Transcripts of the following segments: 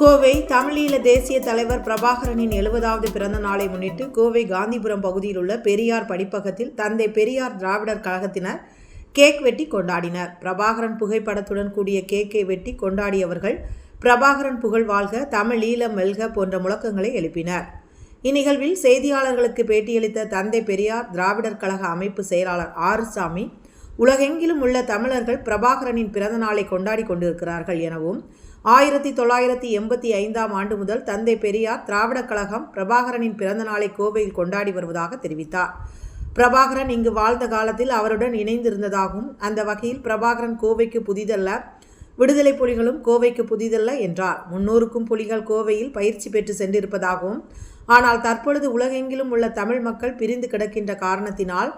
கோவை தமிழீழ தேசிய தலைவர் பிரபாகரனின் எழுபதாவது பிறந்த நாளை முன்னிட்டு கோவை காந்திபுரம் பகுதியில் உள்ள பெரியார் படிப்பகத்தில் தந்தை பெரியார் திராவிடர் கழகத்தினர் கேக் வெட்டி கொண்டாடினர். பிரபாகரன் புகைப்படத்துடன் கூடிய கேக்கை வெட்டி கொண்டாடியவர்கள் பிரபாகரன் புகழ் வாழ்க தமிழீழம் மெல்க போன்ற முழக்கங்களை எழுப்பினர். இந்நிகழ்வில் செய்தியாளர்களுக்கு பேட்டியளித்த தந்தை பெரியார் திராவிடர் கழக அமைப்பு செயலாளர் ஆறுசாமி உலகெங்கிலும் உள்ள தமிழர்கள் பிரபாகரனின் பிறந்த நாளை கொண்டாடி கொண்டிருக்கிறார்கள் எனவும் ஆயிரத்தி தொள்ளாயிரத்தி எண்பத்தி ஐந்தாம் ஆண்டு முதல் தந்தை பெரியார் திராவிடக் கழகம் பிரபாகரனின் பிறந்த நாளை கோவையில் கொண்டாடி வருவதாக தெரிவித்தார். பிரபாகரன் இங்கு வாழ்ந்த காலத்தில் அவருடன் இணைந்திருந்ததாகவும் அந்த வகையில் பிரபாகரன் கோவைக்கு புதிதல்ல விடுதலை புலிகளும் கோவைக்கு புதிதல்ல என்றார். முன்னூறுக்கும் புலிகள் கோவையில் பயிற்சி பெற்று சென்றிருப்பதாகவும் ஆனால் தற்பொழுது உலகெங்கிலும் உள்ள தமிழ் மக்கள் பிரிந்து கிடக்கின்ற காரணத்தினால்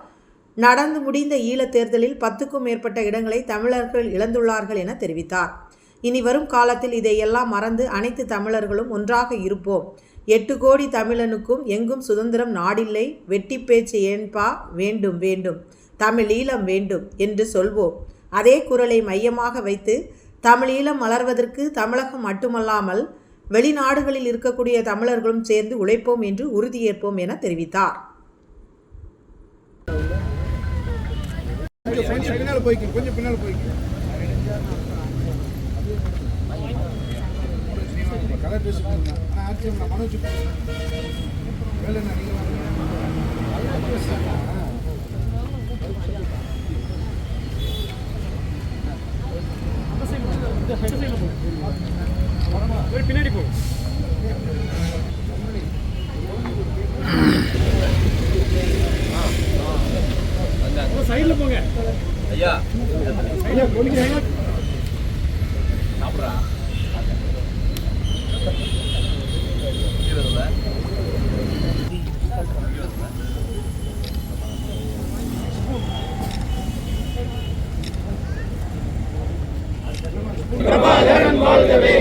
நடந்து முடிந்த ஈழத் தேர்தலில் பத்துக்கும் மேற்பட்ட இடங்களை தமிழர்கள் இழந்துள்ளார்கள் என தெரிவித்தார். இனி வரும் காலத்தில் இதையெல்லாம் மறந்து அனைத்து தமிழர்களும் ஒன்றாக இருப்போம். எட்டு கோடி தமிழனுக்கும் எங்கும் சுதந்திரம் நாடில்லை. வெட்டி பேச்சு ஏன்பா? வேண்டும் வேண்டும். தமிழீழம் வேண்டும் என்று சொல்வோம். அதே குரலை மையமாக வைத்து தமிழீழம் மலர்வதற்கு தமிழகம் மட்டுமல்லாமல் வெளிநாடுகளில் இருக்கக்கூடிய தமிழர்களும் சேர்ந்து உழைப்போம் என்று உறுதியேற்போம் என தெரிவித்தார். கொஞ்சம் பின்னால் போய்க்கு கொஞ்சம் பின்னால் போய்க்கு. கலர் ட்ரெஸ் நான் ஆச்சு நான் மனோஜ் வேலை என்ன நீங்க பின்னாடி போ சைடுல போங்க ஐயா ஐயா போலீஸ். சாப்பிட்றா.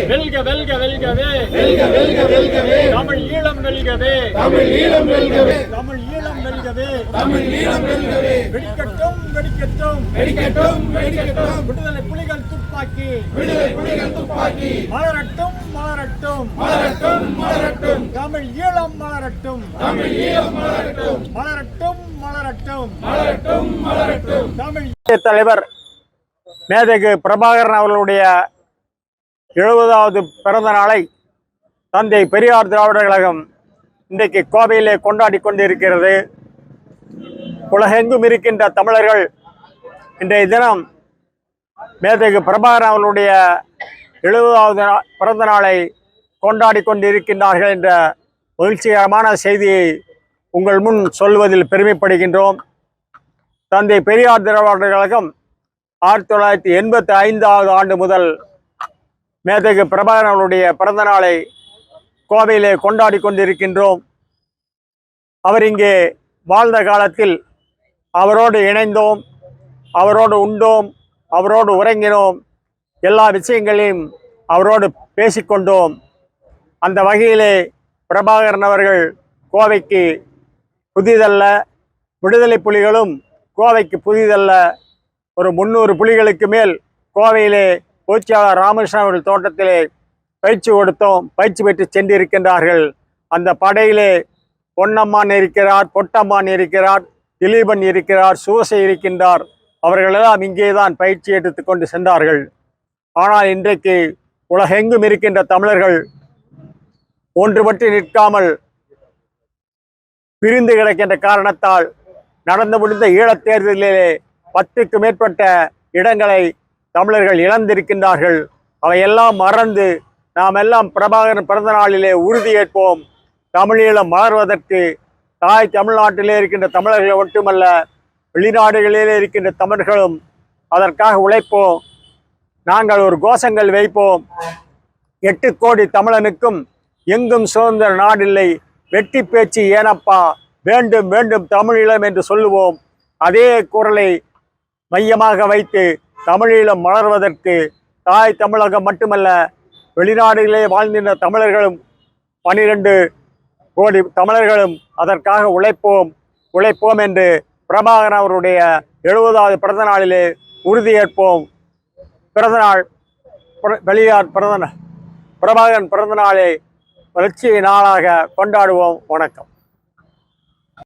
வெல்க வெல்க வெல்கவே. வெல்க வெல்க வெல்கவே தமிழ் ஈழம் வெல்கவே. தமிழ் ஈழம் வெல்கவே. தமிழ் ஈழம் வெல்கவே தமிழ் ஈழம் வெல்கவே வெடிக்கட்டும் வெடிக்கட்டும். வெடிக்கட்டும் வெடிக்கட்டும் விடுதலை புலிகள் துப்பாக்கி. விடுதலை புலிகள் துப்பாக்கி. மலரட்டும் மலரட்டும் மலரட்டும் மலரட்டும் தமிழ் ஈழம் மலரட்டும் தமிழ் ஈழம் மலரட்டும் மலரட்டும் மலரட்டும் மலரட்டும் மலரட்டும் தமிழ் தலைவர் மேதகு பிரபாகரன் அவர்களுடைய எழுபதாவது பிறந்த நாளை தந்தை பெரியார் திராவிடர் கழகம் இன்றைக்கு கோவையிலே கொண்டாடி கொண்டிருக்கிறது. உலகெங்கும் இருக்கின்ற தமிழர்கள் இன்றைய தினம் மேதகு பிரபாகரன் அவர்களுடைய எழுபதாவது நா- பிறந்த நாளை கொண்டாடி கொண்டிருக்கின்றார்கள் என்ற மகிழ்ச்சிகரமான செய்தியை உங்கள் முன் சொல்வதில் பெருமைப்படுகின்றோம். தந்தை பெரியார் திராவிடர் கழகம் ஆயிரத்தி தொள்ளாயிரத்தி எண்பத்தி ஐந்தாவது ஆண்டு முதல் மேதகு பிரபாகரனுடைய பிறந்த நாளை கோவையிலே கொண்டாடி கொண்டிருக்கின்றோம். அவர் இங்கே வாழ்ந்த காலத்தில் அவரோடு இணைந்தோம் அவரோடு உண்டோம் அவரோடு உறங்கினோம். எல்லா விஷயங்களையும் அவரோடு பேசிக்கொண்டோம். அந்த வகையிலே பிரபாகரன் அவர்கள் கோவைக்கு புதிதல்ல விடுதலை புலிகளும் கோவைக்கு புதிதல்ல. ஒரு முந்நூறு புலிகளுக்கு மேல் கோவையிலே பொதுச்செயலாளர் ராமகிருஷ்ணன் அவர்கள் தோட்டத்திலே பயிற்சி கொடுத்தோம் பயிற்சி பெற்று சென்றிருக்கின்றார்கள். அந்த படையிலே பொன்னம்மான் இருக்கிறார் பொட்டம்மான் இருக்கிறார் திலீபன் இருக்கிறார் சூசை இருக்கின்றார். அவர்களெல்லாம் இங்கே தான் பயிற்சி எடுத்துக்கொண்டு சென்றார்கள். ஆனால் இன்றைக்கு உலகெங்கும் இருக்கின்ற தமிழர்கள் ஒன்றுபட்டு நிற்காமல் பிரிந்து கிடக்கின்ற காரணத்தால் நடந்து முடிந்த ஈழத் தேர்தலிலே பத்துக்கு மேற்பட்ட இடங்களை தமிழர்கள் இழந்திருக்கின்றார்கள். அவையெல்லாம் மறந்து நாம் எல்லாம் பிரபாகரன் பிறந்த நாளிலே உறுதியேற்போம் தமிழீழம் மலர்வதற்கு தாய் தமிழ்நாட்டிலே இருக்கின்ற தமிழர்கள் மட்டுமல்ல வெளிநாடுகளிலே இருக்கின்ற தமிழர்களும் அதற்காக உழைப்போம். நாங்கள் ஒரு கோஷங்கள் வைப்போம். எட்டு கோடி தமிழனுக்கும் எங்கும் சுதந்திர நாடில்லை. வெட்டி பேச்சு ஏனப்பா? வேண்டும் வேண்டும் தமிழீழம் என்று சொல்லுவோம். அதே குரலை மையமாக வைத்து தமிழீழம் மலர்வதற்கு தாய் தமிழகம் மட்டுமல்ல வெளிநாடுகளிலே வாழ்ந்திருந்த தமிழர்களும் பனிரெண்டு கோடி தமிழர்களும் அதற்காக உழைப்போம் உழைப்போம் என்று பிரபாகரன் அவருடைய எழுபதாவது பிறந்த நாளிலே உறுதியேற்போம் பிறந்தநாள் பிற- பிறந்த பிரபாகரன் பிறந்தநாளை வளர்ச்சி நாளாக கொண்டாடுவோம். வணக்கம்.